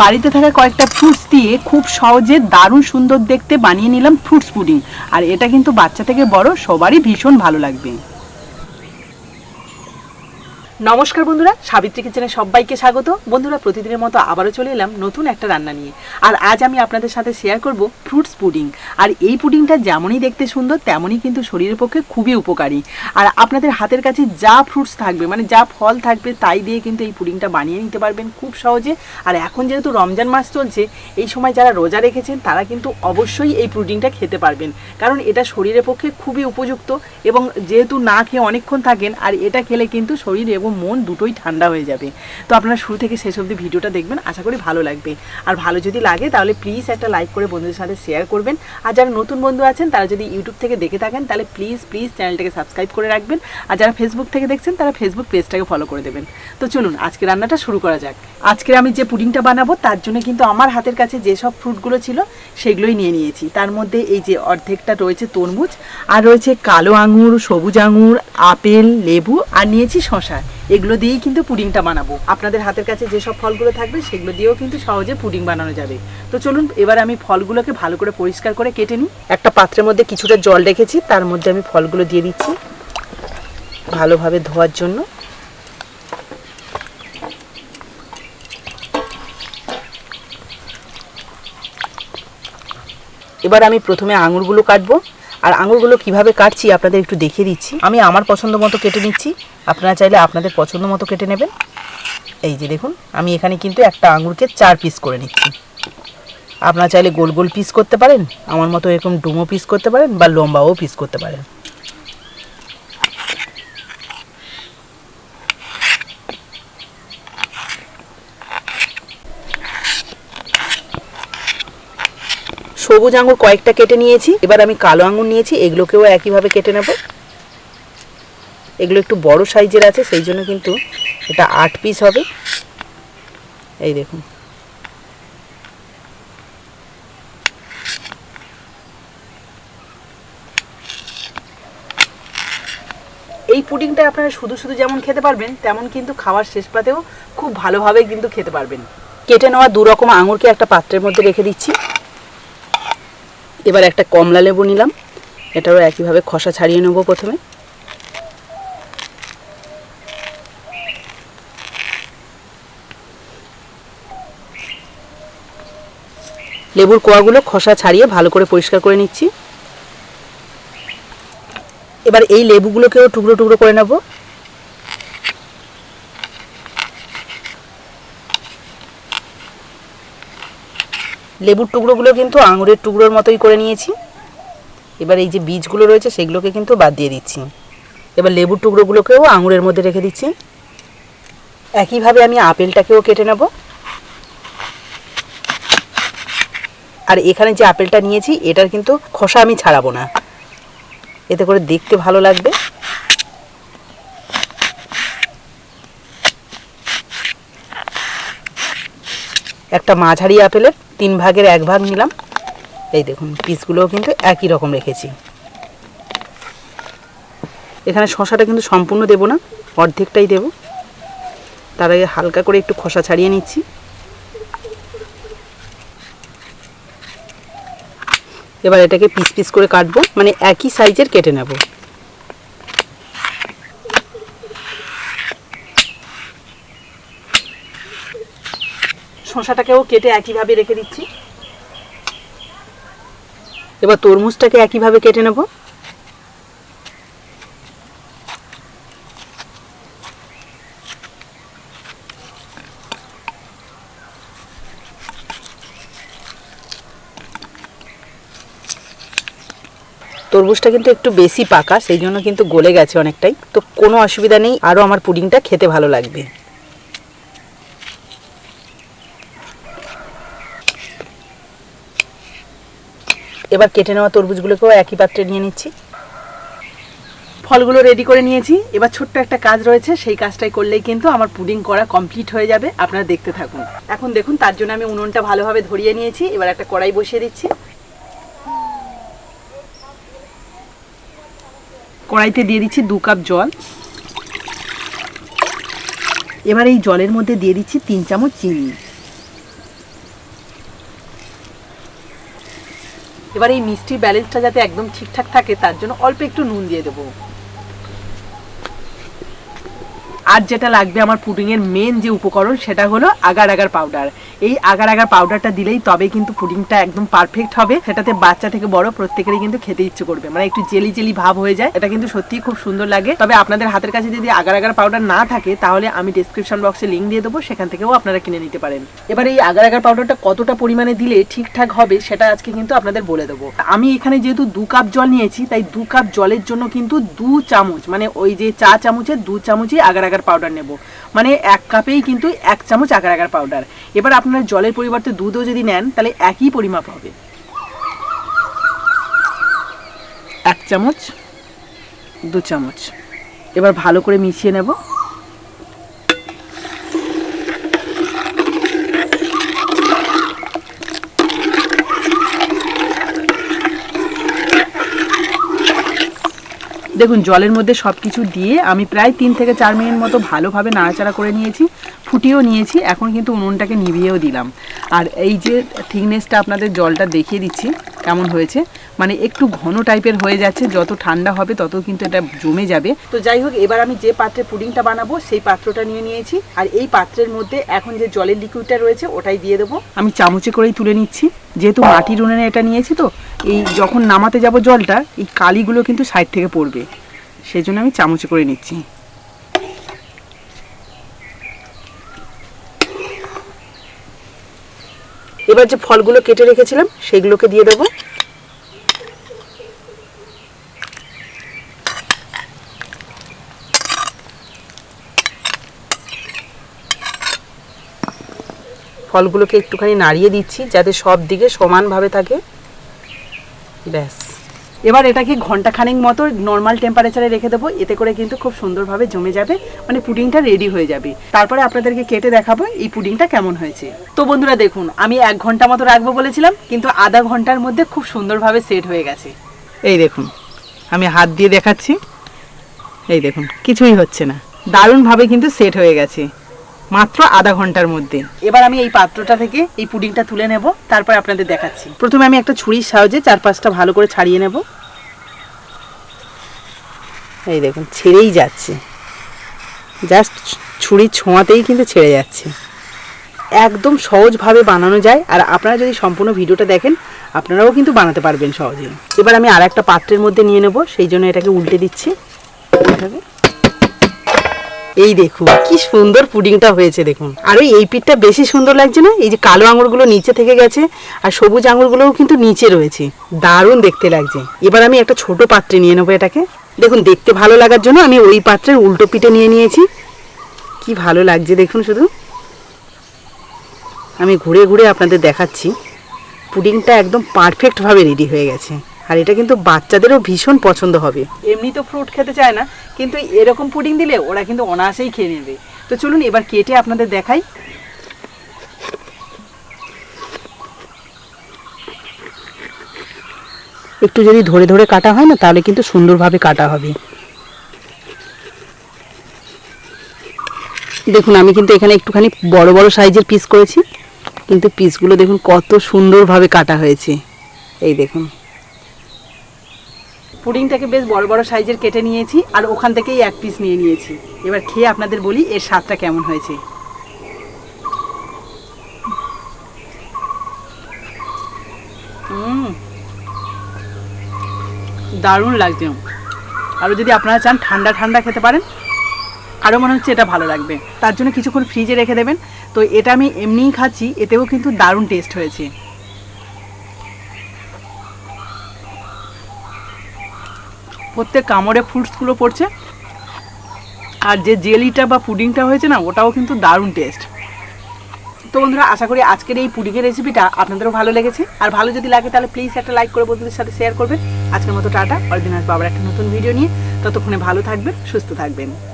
বাড়িতে থাকা কয়েকটা ফ্রুটস দিয়ে খুব সহজে দারুণ সুন্দর দেখতে বানিয়ে নিলাম ফ্রুটস পুডিং আর এটা কিন্তু বাচ্চা থেকে বড়, সবারই ভীষণ ভালো লাগবে। নমস্কার বন্ধুরা, সাবিত্রী কিচেনে সবাইকে স্বাগত। বন্ধুরা, প্রতিদিনের মতো আবারও চলে এলাম নতুন একটা রান্না নিয়ে। আর আজ আমি আপনাদের সাথে শেয়ার করব ফ্রুটস পুডিং আর এই পুডিংটা যেমনই দেখতে সুন্দর, তেমনই কিন্তু শরীরের পক্ষে খুবই উপকারী। আর আপনাদের হাতের কাছে যা ফ্রুটস থাকবে মানে যা ফল থাকবে, তাই দিয়ে কিন্তু এই পুডিংটা বানিয়ে নিতে পারবেন খুব সহজে। আর এখন যেহেতু রমজান মাস চলছে, এই সময় যারা রোজা রেখেছেন, তারা কিন্তু অবশ্যই এই পুডিংটা খেতে পারবেন। কারণ এটা শরীরের পক্ষে খুবই উপযুক্ত এবং যেহেতু না খেয়ে অনেকক্ষণ থাকেন, আর এটা খেলে কিন্তু শরীর এবং মন দুটোই ঠান্ডা হয়ে যাবে। তো আপনারা শুরু থেকে শেষ অবধি ভিডিওটা দেখবেন, আশা করি ভালো লাগবে। আর ভালো যদি লাগে তাহলে প্লিজ একটা লাইক করে বন্ধুদের সাথে শেয়ার করবেন। আর যারা নতুন বন্ধু আছেন, তারা যদি ইউটিউব থেকে দেখে থাকেন, তাহলে প্লিজ প্লিজ চ্যানেলটাকে সাবস্ক্রাইব করে রাখবেন। আর যারা ফেসবুক থেকে দেখছেন, তারা ফেসবুক পেজটাকে ফলো করে দেবেন। তো চলুন, আজকে রান্নাটা শুরু করা যাক। আজকে আমি যে পুডিংটা বানাবো, তার জন্য কিন্তু আমার হাতের কাছে যেসব ফ্রুটগুলো ছিল, সেগুলোই নিয়ে নিয়েছি। তার মধ্যে এই যে অর্ধেকটা রয়েছে তরমুজ, আর রয়েছে কালো আঙুর, সবুজ আঙুর, আপেল, লেবু, আর নিয়েছি শশা এগুলো দিয়েই কিন্তু পুডিংটা বানাবো। আপনাদের হাতের কাছে যেসব ফলগুলো থাকবে, সেগুলো দিয়েও কিন্তু সহজে পুডিং বানানো যাবে। তো চলুন, এবার আমি ফলগুলোকে ভালো করে পরিষ্কার করে কেটে নিই। একটা পাত্রের মধ্যে কিছুটা জল রেখেছি, তার মধ্যে আমি ফলগুলো দিয়ে দিচ্ছি ভালোভাবে ধোয়ার জন্য। এবার আমি প্রথমে আঙুরগুলো কাটবো। আর আঙুরগুলো কীভাবে কাটছি আপনাদের একটু দেখিয়ে দিচ্ছি। আমি আমার পছন্দ মতো কেটে নিচ্ছি। আপনারা চাইলে আপনাদের পছন্দ মতো কেটে নেবেন। এই যে দেখুন, আমি এখানে কিন্তু একটা আঙুরকে চার পিস করে নিচ্ছি। আপনারা চাইলে গোল গোল পিস করতে পারেন, আমার মতো এরকম ডুমো পিস করতে পারেন বা লম্বাও পিস করতে পারেন। সবুজ আঙুর কয়েকটা কেটে নিয়েছি। এবার আমি কালো আঙুর নিয়েছি, এগুলোকেও একইভাবে কেটে নেব। এগুলো একটু বড় সাইজের আছে, সেই জন্য কিন্তু এটা আট পিস হবে। এই দেখুন। এই পুডিংটা আপনারা শুধু শুধু যেমন খেতে পারবেন, তেমন কিন্তু খাওয়ার শেষ পাতেও খুব ভালোভাবে কিন্তু খেতে পারবেন। কেটে নেওয়া দু রকম আঙুরকে একটা পাত্রের মধ্যে রেখে দিচ্ছি। এবার একটা কমলা লেবু নিলাম। এটাও একইভাবে খসা ছাড়িয়ে নেব প্রথমে। লেবুর কোয়াগুলো খসা ছাড়িয়ে ভালো করে পরিষ্কার করে নিচ্ছি। এবার এই লেবুগুলোকেও টুকরো টুকরো করে নেব। লেবুর টুকরোগুলো কিন্তু আঙুরের টুকরোর মতোই করে নিয়েছি। এবার এই যে বীজগুলো রয়েছে সেগুলোকে কিন্তু বাদ দিয়ে দিচ্ছি। এবার লেবুর টুকরোগুলোকেও আঙুরের মধ্যে রেখে দিচ্ছি। একইভাবে আমি আপেলটাকেও কেটে নেব। আর এখানে যে আপেলটা নিয়েছি, এটার কিন্তু খোসা আমি ছাড়াবো না। এতে করে দেখতে ভালো লাগবে। একটা মাঝারি আপেলের তিন ভাগের এক ভাগ নিলাম। এই দেখুন, পিসগুলোও কিন্তু একই রকম রেখেছি। এখানে শশাটা কিন্তু সম্পূর্ণ দেব না, অর্ধেকটাই দেব। তার আগে হালকা করে একটু খোসা ছাড়িয়ে নিচ্ছি। এবার এটাকে পিস পিস করে কাটবো মানে একই সাইজের কেটে নেব। শশাটাকেও কেটে একইভাবে রেখে দিচ্ছি। এবার তরমুজটাকে একইভাবে কেটে নেব। তরমুজটা কিন্তু একটু বেশি পাকা, সেই জন্য কিন্তু গলে গেছে অনেকটাই। তো কোনো অসুবিধা নেই, আরও আমার পুডিংটা খেতে ভালো লাগবে। এবার কেটে নেওয়া তরমুজগুলোকেও একই পাত্রে নিয়ে নিচ্ছি। ফলগুলো রেডি করে নিয়েছি। এবার ছোট্ট একটা কাজ রয়েছে, সেই কাজটাই করলেই কিন্তু আমার পুডিং করা কমপ্লিট হয়ে যাবে, আপনারা দেখতে থাকুন। এখন দেখুন, তার জন্য আমি উনুনটা ভালোভাবে ধরিয়ে নিয়েছি, এবার একটা কড়াই বসিয়ে দিচ্ছি। কড়াইতে দিয়ে দিচ্ছি দু কাপ জল। এবার এই জলের মধ্যে দিয়ে দিচ্ছি তিন চামচ চিনি। এবার এই মিষ্টি ব্যালেন্সটা যাতে একদম ঠিকঠাক থাকে, তার জন্য অল্প একটু নুন দিয়ে দেবো। আর যেটা লাগবে আমার পুডিংয়ের মেন যে উপকরণ, সেটা হলো আগার আগার পাউডার এই আগার আগার পাউডারটা দিলেই তবে কিন্তু পুডিংটা একদম পারফেক্ট হবে। সেটাতে বাচ্চা থেকে বড় প্রত্যেকেরই কিন্তু খেতে ইচ্ছে করবে। মানে একটু জেলি জেলি ভাব হয়ে যায়। এটা কিন্তু সত্যিই খুব সুন্দর লাগে। তবে আপনাদের হাতের কাছে যদি আগার আগার পাউডার না থাকে, তাহলে আমি ডিসক্রিপশন বক্সে লিঙ্ক দিয়ে দেবো। সেখান থেকেও আপনারা কিনে নিতে পারেন। এবার এই আগার আগার পাউডারটা কতটা পরিমাণে দিলে ঠিকঠাক হবে, সেটা আজকে কিন্তু আপনাদের বলে দেবো। আমি এখানে যেহেতু দু কাপ জল নিয়েছি, তাই দু কাপ জলের জন্য কিন্তু দু চামচ মানে ওই যে চা চামচের দু চামচই আগার আগার পাউডার নেব। মানে এক কাপেই কিন্তু এক চামচ আগার আগার পাউডার এবার আপনারা জলের পরিবর্তে দুধও যদি নেন, তাহলে একই পরিমাপ হবে। এক চামচ, দু চামচ। এবার ভালো করে মিশিয়ে নেব। দেখুন, জলের মধ্যে সব কিছু দিয়ে আমি প্রায় তিন থেকে চার মিনিট মতো ভালোভাবে নাড়াচাড়া করে নিয়েছি, ফুটিয়েও নিয়েছি, এখন কিন্তু উনুনটাকে নিভিয়েও দিলাম। আর এই যে থিকনেসটা আপনাদের জলটা দেখিয়ে দিচ্ছি কেমন হয়েছে? মানে একটু ঘন টাইপের হয়ে যাচ্ছে, যত ঠান্ডা হবে তত কিন্তু এটা জমে যাবে। তো যাই হোক, এবার আমি যে পাত্রে পুডিংটা বানাবো, সেই পাত্রটা নিয়ে নিয়েছি। আর এই পাত্রের মধ্যে এখন যে জলের লিকুইডটা রয়েছে, ওটাই দিয়ে দেবো। আমি চামচে করেই তুলে নিচ্ছি। যেহেতু মাটির উনুনে এটা নিয়েছি তো, এই যখন নামাতে যাব জলটা, এই কালিগুলো কিন্তু সাইড থেকে পড়বে। সেই জন্য আমি চামচে করে নিচ্ছি। এবার যে ফলগুলো কেটে রেখেছিলাম, সেগুলোকে দিয়ে দেবো। ফলগুলোকে একটুখানি নাড়িয়ে দিচ্ছি, যাতে সব দিকে সমানভাবে থাকে। ব্যাস। এবার এটাকে ঘণ্টা খানেক মতো নর্মাল টেম্পারেচারে রেখে দেবো। এতে করে কিন্তু খুব সুন্দরভাবে জমে যাবে মানে পুডিংটা রেডি হয়ে যাবে। তারপরে আপনাদেরকে কেটে দেখাবো এই পুডিংটা কেমন হয়েছে। তো বন্ধুরা দেখুন, আমি এক ঘণ্টা মতো রাখব বলেছিলাম, কিন্তু আধা ঘণ্টার মধ্যে খুব সুন্দরভাবে সেট হয়ে গেছে। এই দেখুন, আমি হাত দিয়ে দেখাচ্ছি। এই দেখুন, কিছুই হচ্ছে না। দারুণভাবে কিন্তু সেট হয়ে গেছে। মাত্র আধা ঘণ্টার মধ্যে। এবার আমি এই পাত্রটা থেকে এই পুডিংটা তুলে নেব, তারপর আপনাদের দেখাচ্ছি। প্রথমে আমি একটা ছুরির সাহায্যে চার পাঁচটা ভালো করে ছাড়িয়ে নেব। এই দেখুন, ছেড়েই যাচ্ছে। জাস্ট ছুরির ছোঁয়াতেই কিন্তু ছেড়ে যাচ্ছে। একদম সহজভাবে বানানো যায়, আর আপনারা যদি সম্পূর্ণ ভিডিওটা দেখেন, আপনারাও কিন্তু বানাতে পারবেন সহজে এবার আমি আর একটা পাত্রের মধ্যে নিয়ে নেব, সেই জন্য এটাকে উল্টে দিচ্ছি। এইভাবে। এই দেখুন, কি সুন্দর পুডিংটা হয়েছে, দেখুন। আর ওই এই পিঠটা বেশি সুন্দর লাগছে না? এই যে কালো আঙুরগুলো নিচে থেকে গেছে, আর সবুজ আঙুরগুলোও কিন্তু নিচে রয়েছে। দারুণ দেখতে লাগছে। এবার আমি একটা ছোট পাত্রে নিয়ে নেব এটাকে। দেখুন, দেখতে ভালো লাগার জন্য আমি ওই পাত্রের উল্টো পিঠে নিয়ে নিয়েছি। কি ভালো লাগছে, দেখুন শুধু। আমি ঘুরে ঘুরে আপনাদের দেখাচ্ছি। পুডিংটা একদম পারফেক্টভাবে রেডি হয়ে গেছে। আর এটা কিন্তু বাচ্চাদেরও ভীষণ পছন্দ হবে। এমনি তো ফ্রুট খেতে চায় না কিন্তু এরকম পুডিং দিলে ওরা কিন্তু অনায়াসেই খেয়ে নেবে। তো চলুন এবার কেটে আপনাদের দেখাই। একটু যদি ধরে ধরে কাটা হয় না তাহলে কিন্তু সুন্দরভাবে কাটা হবে। দেখুন আমি কিন্তু এখানে একটুখানি বড় বড় সাইজের পিস করেছি কিন্তু পিসগুলো দেখুন কত সুন্দরভাবে কাটা হয়েছে। এই দেখুন। পুডিংটাকে বেশ বড় বড় সাইজের কেটে নিয়েছি আর ওখান থেকেই এক পিস নিয়ে নিয়েছি। এবার খেয়ে আপনাদের বলি এর স্বাদটা কেমন হয়েছে। দারুণ লাগছে। আরও যদি আপনারা চান ঠান্ডা ঠান্ডা খেতে পারেন আরও মনে হচ্ছে এটা ভালো লাগবে। তার জন্য কিছুক্ষণ ফ্রিজে রেখে দেবেন। তো এটা আমি এমনিই খাচ্ছি, এতেও কিন্তু দারুণ টেস্ট হয়েছে। প্রত্যেক কামড়ে ফ্রুটসগুলো পড়ছে। আর যে জেলিটা বা পুডিংটা হয়েছে না, ওটাও কিন্তু দারুণ টেস্ট তো বন্ধুরা, আশা করি আজকের এই পুডিংয়ের রেসিপিটা আপনাদেরও ভালো লেগেছে। আর ভালো যদি লাগে তাহলে প্লিজ একটা লাইক করে বন্ধুদের সাথে শেয়ার করবেন। আজকের মতো টাটা, পরের দিন আসব আবার একটা নতুন ভিডিও নিয়ে। ততক্ষণে ভালো থাকবেন, সুস্থ থাকবেন।